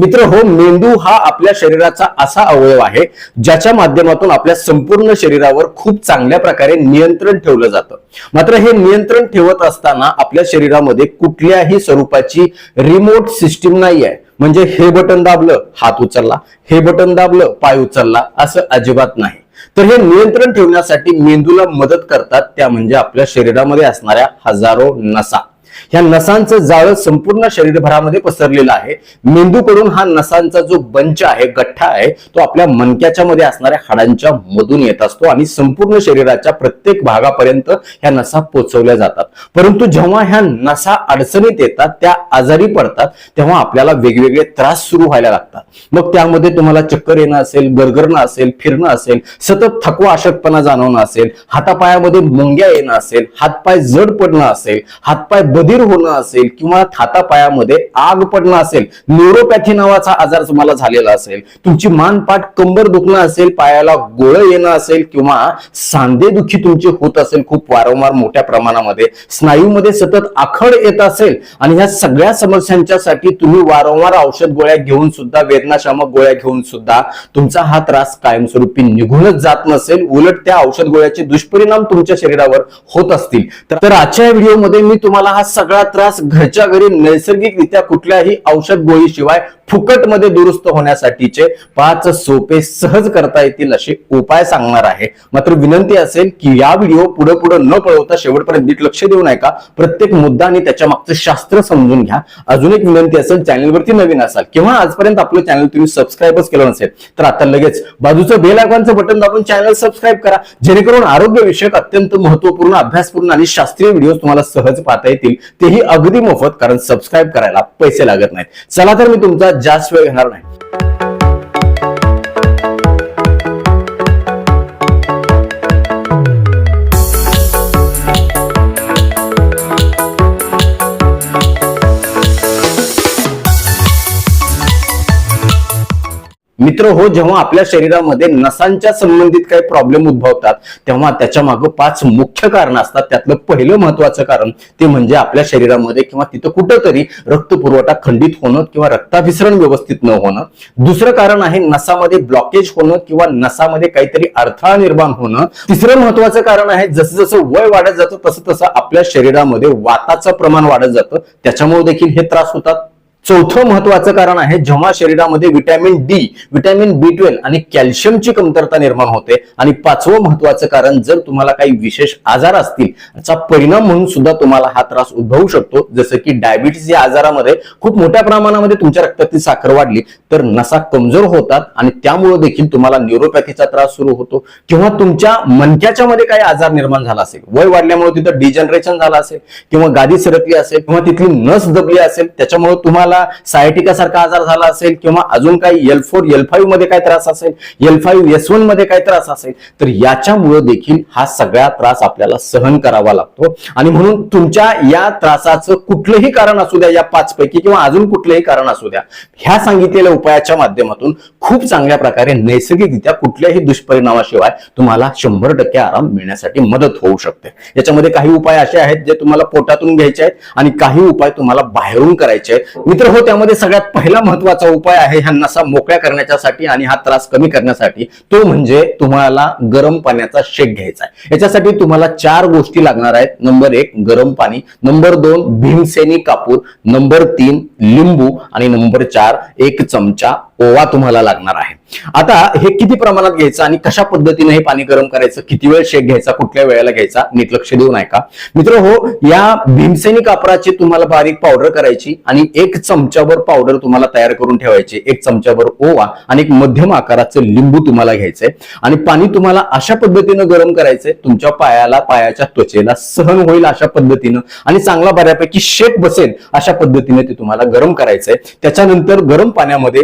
मित्र हो मेंदू हा आपल्या शरीराचा असा अवयव आहे ज्याच्या माध्यमातून आपल्या संपूर्ण शरीरावर खूप चांगल्या प्रकारे नियंत्रण ठेवलं जातं. मात्र हे नियंत्रण ठेवत असताना आपल्या शरीरामध्ये कुठल्याही स्वरूपाची रिमोट सिस्टीम नाही आहे. म्हणजे हे बटन दाबलं हात उचलला हे बटन दाबलं पाय उचलला असं अजिबात नाही. तर हे नियंत्रण ठेवण्यासाठी मेंदूला मदत करतात त्या म्हणजे आपल्या शरीरामध्ये असणाऱ्या हजारो नसा. ह्या नसांचं जाळं संपूर्ण शरीरभरामध्ये पसरलेलं आहे. मेंदूकडून हा नसांचा जो बंच आहे गठ्ठा आहे तो आपल्या मनक्याच्या मध्ये असणाऱ्या हाडांच्या मधून येत असतो आणि संपूर्ण शरीराच्या प्रत्येक भागापर्यंत ह्या नसा पोचवल्या जातात. परंतु जेव्हा ह्या नसा अडचणीत येतात त्या आजारी पडतात तेव्हा आपल्याला वेगवेगळे त्रास सुरू व्हायला लागतात. मग त्यामध्ये तुम्हाला चक्कर येणं असेल गरगरणं असेल फिरणं असेल सतत थकवा अशक्तपणा जाणवणं असेल हातापायामध्ये मुंग्या येणं असेल हातपाय जड पडणं असेल हातपाय बधीर होणं असेल किंवा हातापायामध्ये आग पडणं असेल न्यूरोपॅथी नावाचा आजार तुम्हाला झालेला असेल तुमची मानपाठ कंबर दुखणं असेल पायाला गोळ येणं असेल किंवा सांधेदुखी तुमची होत असेल खूप वारंवार मोठ्या प्रमाणामध्ये स्नायूमध्ये सतत आखड येत असेल आणि ह्या सगळ्या समस्यांच्यासाठी तुम्ही वारंवार औषध गोळ्या घेऊन सुद्धा वेदनाशामक गोळ्या घेऊन सुद्धा तुमचा हा त्रास कायमस्वरूपी निघूनच जात नसेल उलट त्या औषध गोळ्याचे दुष्परिणाम तुमच्या शरीरावर होत असतील. तर- तर आजच्या व्हिडिओमध्ये मी तुम्हाला हा सगळा त्रास घरच्या घरी नैसर्गिकरित्या कुठल्याही औषध गोळीशिवाय फुकटमध्ये दुरुस्त होण्यासाठीचे पाच सोपे सहज करता येतील असे उपाय सांगणार आहे. मात्र विनंती असेल की या व्हिडिओ पुढे पुढे न पळवता शेवटपर्यंत नीट लक्ष देऊ नका. प्रत्येक मुद्दा आणि त्याच्या मागचं शास्त्र समजून घ्या. अजून एक विनंती असेल चॅनलवरती नवीन असाल किंवा आजपर्यंत आपलं चॅनल तुम्ही सबस्क्राईबच केलं नसेल तर आता लगेच बाजूचं बेल आयकॉनचं बटन दाबून चॅनल सबस्क्राईब करा. जेणेकरून आरोग्य विषयक अत्यंत महत्त्वपूर्ण अभ्यासपूर्ण आणि शास्त्रीय व्हिडिओ तुम्हाला सहज पाहता येतील. तेही अगदी मोफत कारण सबस्क्राईब करायला पैसे लागत नाहीत. चला तर मी तुमचा जास्त वेळ घेणार नाही. मित्र हो जेव्हा आपल्या शरीरामध्ये नसांच्या संबंधित काही प्रॉब्लेम उद्भवतात तेव्हा त्याच्या मागं पाच मुख्य कारण असतात. त्यातलं पहिलं महत्वाचं कारण ते म्हणजे आपल्या शरीरामध्ये किंवा तिथं कुठंतरी रक्त पुरवठा खंडित होणं किंवा रक्ताभिसरण व्यवस्थित न होणं. दुसरं कारण आहे नसामध्ये ब्लॉकेज होणं किंवा नसामध्ये काहीतरी अडथळा निर्माण होणं. तिसरं महत्वाचं कारण आहे जसं जसं वय वाढत जातं तसं तसं आपल्या शरीरामध्ये वाताचं प्रमाण वाढत जातं. त्याच्यामुळे देखील हे त्रास होतात. चौथं महत्वाचं कारण आहे जेव्हा शरीरामध्ये vitamin D vitamin B twelve आणि कॅल्शियमची कमतरता निर्माण होते. आणि पाचवं महत्वाचं कारण जर तुम्हाला काही विशेष आजार असतील याचा परिणाम म्हणून सुद्धा तुम्हाला हा त्रास उद्भवू शकतो. जसं की डायबिटीस या आजारामध्ये खूप मोठ्या प्रमाणामध्ये तुमच्या रक्तातील साखर वाढली तर नसा कमजोर होतात आणि त्यामुळे देखील तुम्हाला न्यूरोपॅथीचा त्रास सुरू होतो. किंवा तुमच्या मनक्याच्या मध्ये काही आजार निर्माण झाला असेल वय वाढल्यामुळे तिथं डिजनरेशन झालं असेल किंवा गादी सरकली असेल किंवा तिथली नस दबली असेल त्याच्यामुळे तुम्हाला सायटिका सायटिकासारखा आजार झाला असेल किंवा अजून काही एल फोर एल फाईव्हमध्ये काय त्रास असेल एल फाईव्ह एस वनमध्ये काय त्रास असेल तर याच्यामुळे देखील हा सगळा त्रास आपल्याला सहन करावा लागतो. आणि म्हणून तुमच्या या त्रासाचं कुठलंही कारण असू द्या या पाच पैकी किंवा अजून कुठलंही कारण असू द्या ह्या सांगितलेल्या उपायाच्या माध्यमातून खूप चांगल्या प्रकारे नैसर्गिकरित्या कुठल्याही दुष्परिणामाशिवाय तुम्हाला शंभर टक्के आराम मिळण्यासाठी मदत होऊ शकते. याच्यामध्ये काही उपाय असे आहेत जे तुम्हाला पोटातून घ्यायचे आहेत आणि काही उपाय तुम्हाला बाहेरून करायचे आहेत. मित्र हो त्यामध्ये सगळ्यात पहिला महत्त्वाचा उपाय आहे ह्या नसा मोकळ्या करण्याच्यासाठी आणि हा त्रास कमी करण्यासाठी. तो म्हणजे तुम्हाला गरम पाण्याचा शेक घ्यायचा आहे. याच्यासाठी तुम्हाला चार गोष्टी लागणार आहेत. नंबर एक गरम पाणी. नंबर दोन भीमसेनी कापूर. नंबर तीन लिंबू. आणि नंबर चार एक चमचा ओवा तुम्हाला लागणार आहे. आता हे किती प्रमाणात घ्यायचं आणि कशा पद्धतीने हे पाणी गरम करायचं किती वेळ शेक घ्यायचा कुठल्या वेळेला घ्यायचा नीट लक्ष देऊ नये का मित्र हो या भीमसेनी कापराची तुम्हाला बारीक पावडर करायची आणि एक चमच्यावर पावडर तुम्हाला तयार करून ठेवायची. एक चमच्यावर ओवा आणि एक मध्यम आकाराचं लिंबू तुम्हाला घ्यायचंय आणि पाणी तुम्हाला अशा पद्धतीनं गरम करायचंय तुमच्या पायाला पायाच्या त्वचेला सहन होईल अशा पद्धतीनं आणि चांगला बऱ्यापैकी शेक बसेल अशा पद्धतीने ते तुम्हाला गरम करायचंय. त्याच्यानंतर गरम पाण्यामध्ये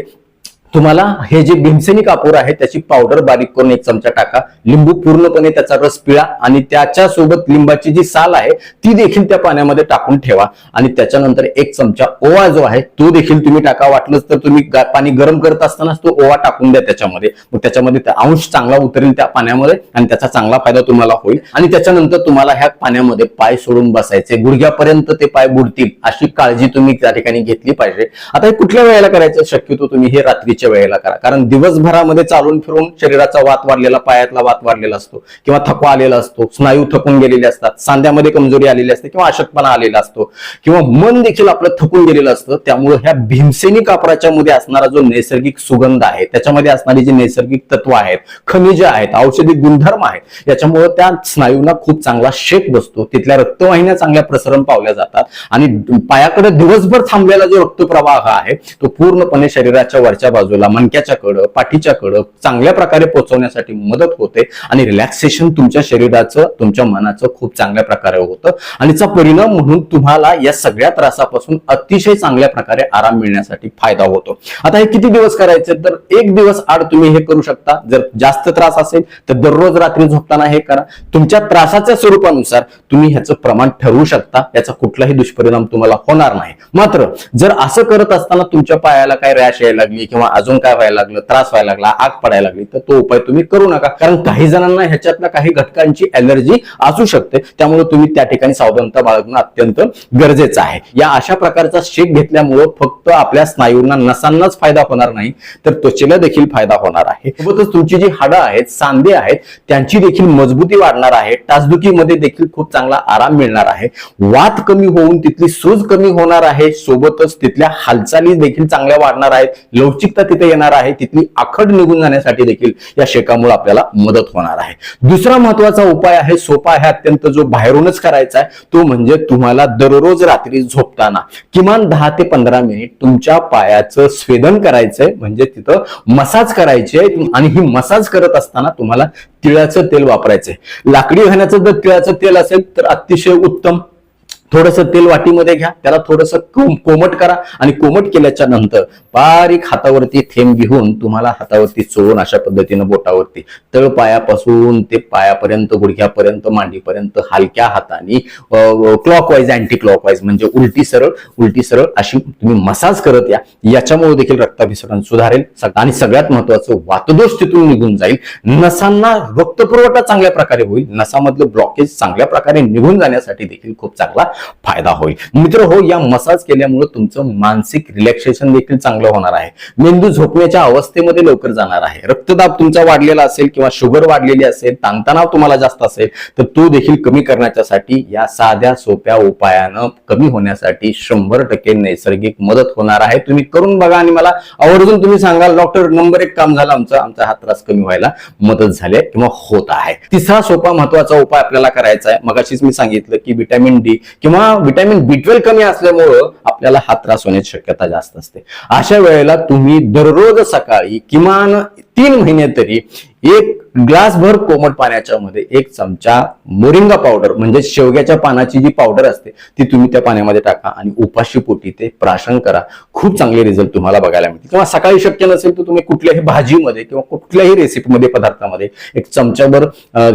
तुम्हाला हे जे भीमसेनी कापूर आहे त्याची पावडर बारीक करून एक चमचा टाका. लिंबू पूर्णपणे त्याचा रस पिळा आणि त्याच्या सोबत लिंबाची जी साल आहे ती देखील त्या पाण्यामध्ये टाकून ठेवा. आणि त्याच्यानंतर एक चमचा ओवा जो आहे तो देखील तुम्ही टाका. वाटलंच तर तुम्ही पाणी गरम करत असतानाच तो ओवा टाकून द्या त्याच्यामध्ये. मग त्याच्यामध्ये अंश चांगला उतरेल त्या पाण्यामध्ये आणि त्याचा चांगला फायदा तुम्हाला होईल. आणि त्याच्यानंतर तुम्हाला ह्या पाण्यामध्ये पाय सोडून बसायचे. गुडघ्यापर्यंत ते पाय बुडतील अशी काळजी तुम्ही त्या ठिकाणी घेतली पाहिजे. आता हे कुठल्या वेळेला करायचं? शक्यतो तुम्ही हे रात्रीच्या वेळेला करा. कारण दिवसभरामध्ये चालून फिरून शरीराचा वात वाढलेला पायातला वात वाढलेला असतो किंवा थकवा आलेला असतो स्नायू थकून गेलेले असतात सांध्यामध्ये कमजोरी आलेली असते किंवा अशक्तपणा आलेला असतो किंवा मन देखील आपलं थकून गेलेलं असतं त्यामुळे ह्या भीमसेनी कापराच्या मध्ये असणारा जो नैसर्गिक सुगंध आहे त्याच्यामध्ये असणारी जी नैसर्गिक तत्व आहेत खनिज आहेत औषधी गुणधर्म आहेत याच्यामुळे त्या स्नायूंना खूप चांगला शेक बसतो. तिथल्या रक्तवाहिन्या चांगल्या प्रसरण पावल्या जातात. आणि पायाकडे दिवसभर थांबलेला जो रक्तप्रवाह आहे तो पूर्णपणे शरीराच्या वरच्या बाजूला मणक्याच्या कडं पाठीच्या कडं चांगल्या प्रकारे पोहोचवण्यासाठी मदत होते आणि रिलॅक्सेशन तुमच्या शरीराचं तुमच्या मनाचं खूप चांगल्या प्रकारे होतं. आणि परिणाम म्हणून तुम्हाला या सगळ्या त्रासापासून अतिशय चांगल्या प्रकारे आराम मिळण्यासाठी फायदा होतो. आता हे किती दिवस करायचे? तर एक दिवस आड तुम्ही हे करू शकता. जर जास्त त्रास असेल तर दररोज रात्री झोपताना हे करा. तुमच्या त्रासाच्या स्वरूपानुसार तुम्ही ह्याचं प्रमाण ठरवू शकता. याचा कुठलाही दुष्परिणाम तुम्हाला होणार नाही. मात्र जर असं करत असताना तुमच्या पायाला काय रॅश यायला लागली किंवा अजून काय व्हायला लागलं? त्रास व्हायला लागला आग पडायला लागली. तर तो उपाय तुम्ही करू नका. कारण काही जणांना ह्याच्यातल्या काही घटकांची अलर्जी असू शकते. त्यामुळे तुम्ही त्या ठिकाणी सावधानता बाळगणं अत्यंत गरजेचं आहे. या अशा प्रकारचा शेक घेतल्यामुळं फक्त आपल्या स्नायूंना नसांनाच फायदा होणार नाही तर त्वचेला देखील फायदा होणार आहे. सोबतच तुमची जी हाडं आहेत सांधे आहेत त्यांची देखील मजबूती वाढणार आहे. टाचदुखीमध्ये देखील खूप चांगला आराम मिळणार आहे. वात कमी होऊन तिथली सूज कमी होणार आहे. सोबतच तिथल्या हालचाली देखील चांगल्या वाढणार आहेत. लवचिकता तिथे येणार आहे तिथली आखड निघून जाण्यासाठी देखील या शेकामुळे आपल्याला मदत होणार आहे. दुसरा महत्त्वाचा उपाय आहे सोपा आहे अत्यंत जो बाहेरूनच करायचा आहे तो म्हणजे तुम्हाला दररोज रात्री झोपताना किमान दहा ते पंधरा मिनिट तुमच्या पायाचं स्वेदन करायचंय म्हणजे तिथं मसाज करायचे आणि ही मसाज करत असताना तुम्हाला तिळाचं तेल वापरायचंय. लाकडी घाण्याचं जर तिळाचं तेल असेल तर अतिशय उत्तम थोडस तेल वाटीमध्ये घ्या त्याला थोडस कोमट करा आणि कोमट केल्याच्यानंतर बारीक हातावरती थेंब घेऊन तुम्हाला हातावरती चोळून अशा पद्धतीनं बोटावरती तळ पायापासून ते पायापर्यंत गुडघ्यापर्यंत मांडीपर्यंत हलक्या हाताने क्लॉकवाईज अँटी क्लॉकवाईज म्हणजे उलटी सरळ उलटी सरळ अशी तुम्ही मसाज करत या. याच्यामुळे देखील रक्ताभिसरण सुधारेल. आणि सगळ्यात महत्वाचं वातदोष तिथून निघून जाईल. नसांना रक्तपुरवठा चांगल्या प्रकारे होईल. नसामधलं ब्लॉकेज चांगल्या प्रकारे निघून जाण्यासाठी देखील खूप चांगला फायदा होईल. मित्र हो या मसाज केल्यामुळे तुमचं मानसिक रिलॅक्सेशन देखील चांगलं होणार आहे. मेंदू झोपण्याच्या अवस्थेमध्ये लवकर जाणार आहे. रक्तदाब तुमचा वाढलेला असेल किंवा शुगर वाढलेली असेल ताणतणाव तुम्हाला जास्त असेल तर तो देखील कमी करण्यासाठी या साध्या सोप्या उपायानं कमी होण्यासाठी शंभर टक्के नैसर्गिक मदत होणार आहे. तुम्ही करून बघा आणि मला आवर्जून तुम्ही सांगाल डॉक्टर नंबर एक काम झालं आमचं आमचा हा त्रास कमी व्हायला मदत झाली आहे किंवा होत आहे. तिसरा सोपा महत्त्वाचा उपाय आपल्याला करायचा आहे. मगाशीच मी सांगितलं की व्हिटॅमिन डी किंवा व्हिटॅमिन बी ट्वेल्व कमी असल्यामुळं आपल्याला हा त्रास होण्याची शक्यता जास्त असते. अशा वेळेला तुम्ही दररोज सकाळी किमान तीन महिने तरी एक ग्लासभर कोमट पाण्याच्या मध्ये एक चमचा मोरिंगा पावडर म्हणजे शेवग्याच्या पानाची जी पावडर असते ती तुम्ही त्या पाण्यामध्ये टाका आणि उपाशी पोटी ते प्राशन करा. खूप चांगले रिझल्ट तुम्हाला बघायला मिळतील. किंवा सकाळी शक्य नसेल तर तुम्ही कुठल्याही भाजीमध्ये किंवा कुठल्याही रेसिपीमध्ये पदार्थामध्ये एक चमचाभर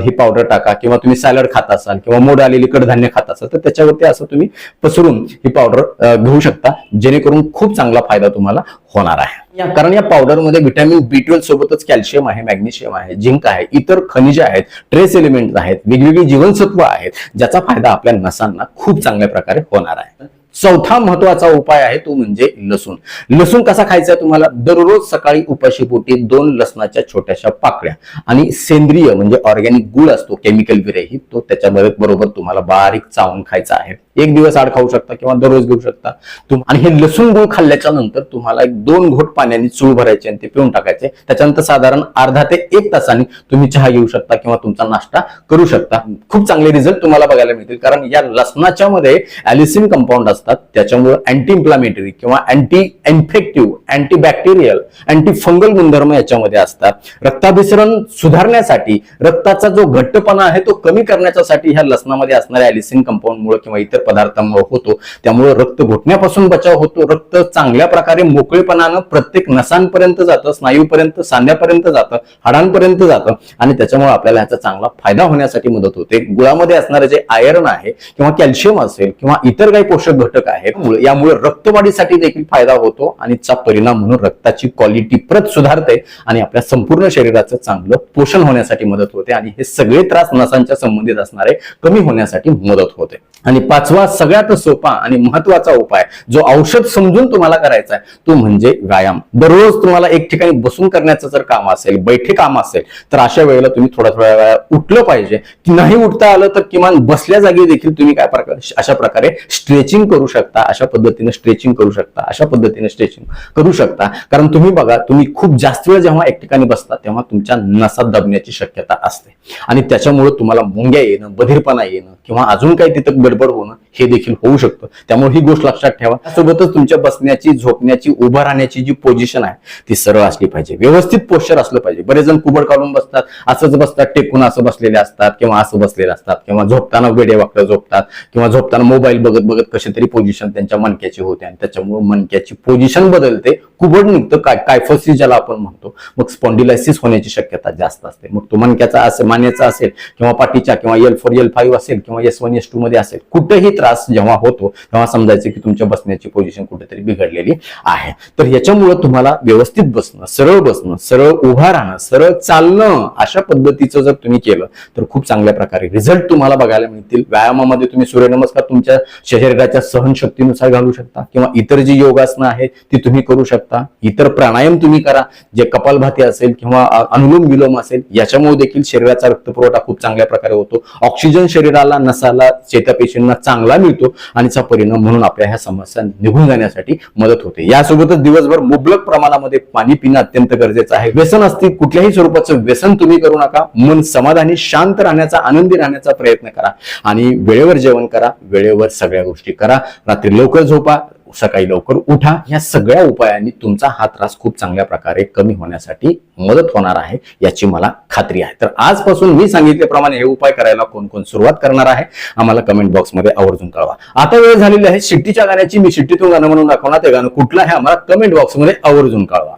ही पावडर टाका. किंवा तुम्ही सॅलड खात असाल किंवा मोड आलेली कडधान्य खात असाल तर त्याच्यावरती असं तुम्ही पसरून ही पावडर घेऊ शकता. जेणेकरून खूप चांगला फायदा तुम्हाला होणार आहे. कारण या पावडरमध्ये व्हिटॅमिन बी ट्वेल्व सोबतच कॅल्शियम आहे मॅग्नेशियम आहे झिंक आहे इतर खनिज आहेत ट्रेस एलिमेंट आहेत वेगवेगळी जीवनसत्व आहेत ज्याचा फायदा आपल्या नसांना खूप चांगल्या प्रकारे होणार आहे. चौथा महत्त्वाचा उपाय आहे तो म्हणजे लसूण. लसूण कसा खायचा तुम्हाला? दररोज सकाळी उपाशीपोटी दोन लसणाच्या छोट्याशा पाकळ्या आणि सेंद्रिय म्हणजे ऑर्गॅनिक गुळ असतो केमिकल विरहित तो त्याच्या बरोबर तुम्हाला बारीक चावून खायचा आहे. एक दिवस आड खाऊ शकता किंवा दररोज घेऊ शकता. तुम आणि हे लसूण गुळ खाल्ल्याच्या नंतर तुम्हाला एक दोन घोट पाण्याने चूळ भरायचे आणि ते पिऊन टाकायचे. त्याच्यानंतर साधारण अर्धा ते एक तासाने तुम्ही चहा घेऊ शकता किंवा तुमचा नाश्ता करू शकता. खूप चांगले रिझल्ट तुम्हाला बघायला मिळतील. कारण या लसणाच्या मध्ये अॅलिसिन कंपाऊंड असतात. त्याच्यामुळे अँटी इन्फ्लामेटरी किंवा anti infective anti bacterial anti fungal गुणधर्म याच्यामध्ये असतात. रक्ताभिसरण सुधारण्यासाठी रक्ताचा जो घट्टपणा आहे तो कमी करण्याच्यासाठी ह्या लसणामध्ये असणाऱ्या ॲलिसिन कंपाऊंडमुळे किंवा इतर पदार्थांमुळे होतो. त्यामुळे रक्त घुटण्यापासून बचाव होतो. रक्त चांगल्या प्रकारे मोकळेपणानं प्रत्येक नसांपर्यंत जातं स्नायूपर्यंत सांध्यापर्यंत जातं हाडांपर्यंत जातं आणि त्याच्यामुळे आपल्याला याचा चांगला फायदा होण्यासाठी मदत होते. गुळामध्ये असणारे जे आयर्न आहे किंवा कॅल्शियम असेल किंवा इतर काही पोषक घटक आहेत मुळे- यामुळे रक्तवाढीसाठी देखील फायदा होतो आणि चा परिणाम म्हणून रक्ताची क्वालिटी परत सुधारते आणि आपल्या संपूर्ण शरीराचं चांगलं पोषण होण्यासाठी मदत होते आणि हे सगळे त्रास नसांच्या संबंधित असणारे कमी होण्यासाठी मदत होते. आणि पाचवा सगळ्यात सोपा आणि महत्त्वाचा उपाय जो औषध समजून तुम्हाला करायचा आहे तो म्हणजे व्यायाम. दररोज तुम्हाला एक ठिकाणी बसून करण्याचं जर काम असेल बैठे काम असेल तर अशा वेळेला तुम्ही थोड्या थोड्या वेळा उठलं पाहिजे. की नाही उठता आलं तर किमान बसल्या जागी देखील तुम्ही काय प्रकारे अशा प्रकारे स्ट्रेचिंग करू शकता अशा पद्धतीने स्ट्रेचिंग करू शकता अशा पद्धतीने स्ट्रेचिंग करू शकता. कारण तुम्ही बघा तुम्ही खूप जास्त वेळ जेव्हा एक ठिकाणी बसता तेव्हा तुमच्या नसा दबण्याची शक्यता असते. आणि त्याच्यामुळे तुम्हाला मुंग्या येणं बधीरपणा येणं किंवा अजून काही तिथं गडबड होणं हे देखील होऊ शकतं. त्यामुळे ही गोष्ट लक्षात ठेवा. सोबतच तुमच्या बसण्याची झोपण्याची उभं राहण्याची जी पोझिशन आहे ती सरळ असली पाहिजे. व्यवस्थित पोश्चर असलं पाहिजे. बरेच जण कुबड काढून बसतात असंच बसतात टेकून असं बसलेले असतात किंवा असं बसलेले असतात किंवा झोपताना वेडे वाकडं झोपतात किंवा झोपताना मोबाईल बघत बघत कशी तरी पोझिशन त्यांच्या मणक्याची होते आणि त्याच्यामुळे मणक्याची पोझिशन बदलते. कुबड निघतं काय कायफोसिस ज्याला आपण म्हणतो. मग स्पॉन्डिलायसिस होण्याची शक्यता जास्त असते. मग तो मणक्याचा असेल मान्याचा असेल किंवा पाठीच्या किंवा एल फोर एल फाईव्ह असेल किंवा एस वन एस टू मध्ये असेल कुठेही त्रास जेव्हा होतो तेव्हा समजायचं की तुमच्या बसण्याची पोझिशन कुठेतरी बिघडलेली आहे. तर याच्यामुळे तुम्हाला व्यवस्थित बसणं सरळ बसणं सरळ उभा राहणं सरळ चालणं अशा पद्धतीचं जर तुम्ही केलं तर खूप चांगल्या प्रकारे रिझल्ट तुम्हाला बघायला मिळतील. व्यायामामध्ये तुम्ही सूर्यनमस्कार तुमच्या शरीराच्या सहनशक्तीनुसार घालू शकता किंवा इतर जी योगासनं आहेत ती तुम्ही करू शकता. इतर प्राणायाम तुम्ही करा. जे कपालभाती असेल किंवा अनुलोम विलोम असेल याच्यामुळे देखील शरीराचा रक्तपुरवठा खूप चांगल्या प्रकारे होतो. ऑक्सिजन शरीराला नसाला चेतापेशींना चांगला मिळतो आणि चा परिणाम म्हणून आपल्या ह्या समस्या निघून जाण्यासाठी मदत होते. यासोबतच दिवसभर मुबलक प्रमाणामध्ये पाणी पिणं अत्यंत गरजेचं आहे. व्यसन असतील कुठल्याही स्वरूपाचं व्यसन तुम्ही करू नका. मन समाधानी शांत राहण्याचा आनंदी राहण्याचा प्रयत्न करा. आणि वेळेवर जेवण करा वेळेवर सगळ्या गोष्टी करा. रात्री लवकर झोपा. सकाळी लवकर उठा. या सगळ्या उपायांनी तुमचा हा त्रास खूप चांगल्या प्रकारे कमी होण्यासाठी मदत होणार आहे याची मला खात्री आहे. तर आजपासून मी सांगितल्याप्रमाणे हे उपाय करायला कोण कोण सुरुवात करणार आहे आम्हाला कमेंट बॉक्समध्ये आवर्जून कळवा. आता वेळ झालेली आहे शिट्टीच्या गाण्याची मी शिट्टीतून गाणं म्हणून दाखवणार ते गाणं कुठलं आहे आम्हाला कमेंट बॉक्समध्ये आवर्जून कळवा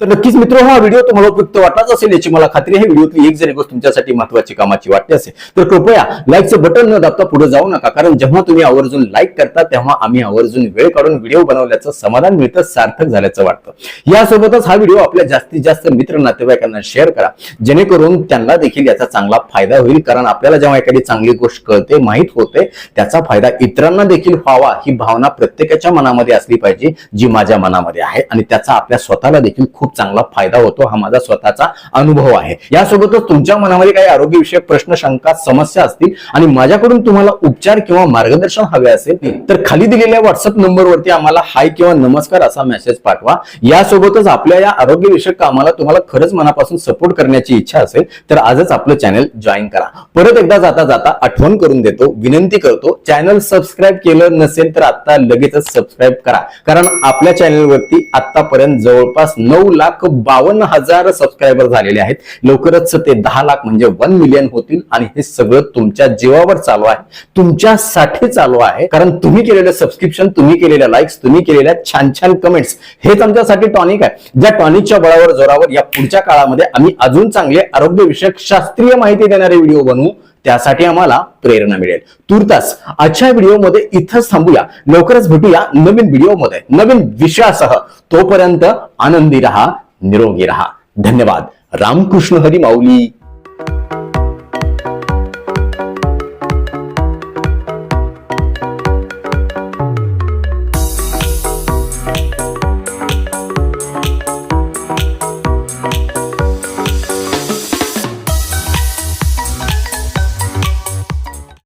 तर नक्कीच मित्र हा व्हिडिओ तुम्हाला उपयुक्त वाटलाच असेल याची मला खात्री आहे. व्हिडिओतली एक जरी गोष्ट तुमच्यासाठी महत्वाची कामाची वाटते असेल तर कृपया लाईकचं बटन न दाबता पुढे जाऊ नका. कारण जेव्हा तुम्ही आवर्जून लाईक करता तेव्हा आम्ही आवर्जून वेळ काढून व्हिडिओ बनवल्याचं समाधान मिळतं सार्थक झाल्याचं वाटतं. यासोबतच हा व्हिडिओ आपल्या जास्तीत जास्त मित्र नातेवाईकांना शेअर करा. जेणेकरून त्यांना देखील याचा चांगला फायदा होईल. कारण आपल्याला जेव्हा एखादी चांगली गोष्ट कळते माहीत होते त्याचा फायदा इतरांना देखील व्हावा ही भावना प्रत्येकाच्या मनामध्ये असली पाहिजे जी माझ्या मनामध्ये आहे. आणि त्याचा आपल्या स्वतःला देखील खूप चांगला फायदा होतो हा माझा स्वतःचा अनुभव आहे. यासोबतच तुमच्या मनामध्ये काही आरोग्यविषयक प्रश्न शंका समस्या असतील आणि माझ्याकडून तुम्हाला उपचार किंवा मार्गदर्शन हवे असेल तर खाली दिलेल्या व्हॉट्सअप नंबरवरती आम्हाला हाय किंवा नमस्कार असा मेसेज पाठवा. यासोबतच आपल्या या आरोग्यविषयक कामाला तुम्हाला खरंच मनापासून सपोर्ट करण्याची इच्छा असेल तर आजच आपलं चॅनल जॉईन करा. परत एकदा जाता जाता आठवण करून देतो विनंती करतो चॅनल सबस्क्राईब केलं नसेल तर आता लगेचच सबस्क्राईब करा. कारण आपल्या चॅनलवरती आतापर्यंत जवळपास नऊ लाख लाख बावन्न हजार सबस्क्रायबर झालेले आहेत. लवकरच ते दहा लाख म्हणजे वन मिलियन होतील आणि हे सगळं तुमच्या जीवावर चालू आहे. तुमच्यासाठी चालू आहे. कारण तुम्ही केलेलं सबस्क्रिप्शन तुम्ही केलेल्या लाईक्स तुम्ही केलेल्या छान छान कमेंट्स हेच आमच्यासाठी टॉनिक आहे. ज्या टॉनिकच्या बळावर जोरावर या पुढच्या काळामध्ये आम्ही अजून चांगले आरोग्यविषयक शास्त्रीय माहिती देणारे व्हिडिओ बनवू त्यासाठी आम्हाला प्रेरणा मिळेल. तुर्तास आजच्या व्हिडिओमध्ये इथंच थांबूया. लवकरच भेटूया नवीन व्हिडिओमध्ये नवीन विषयासह. तोपर्यंत आनंदी रहा. निरोगी रहा. धन्यवाद. रामकृष्ण हरी माऊली.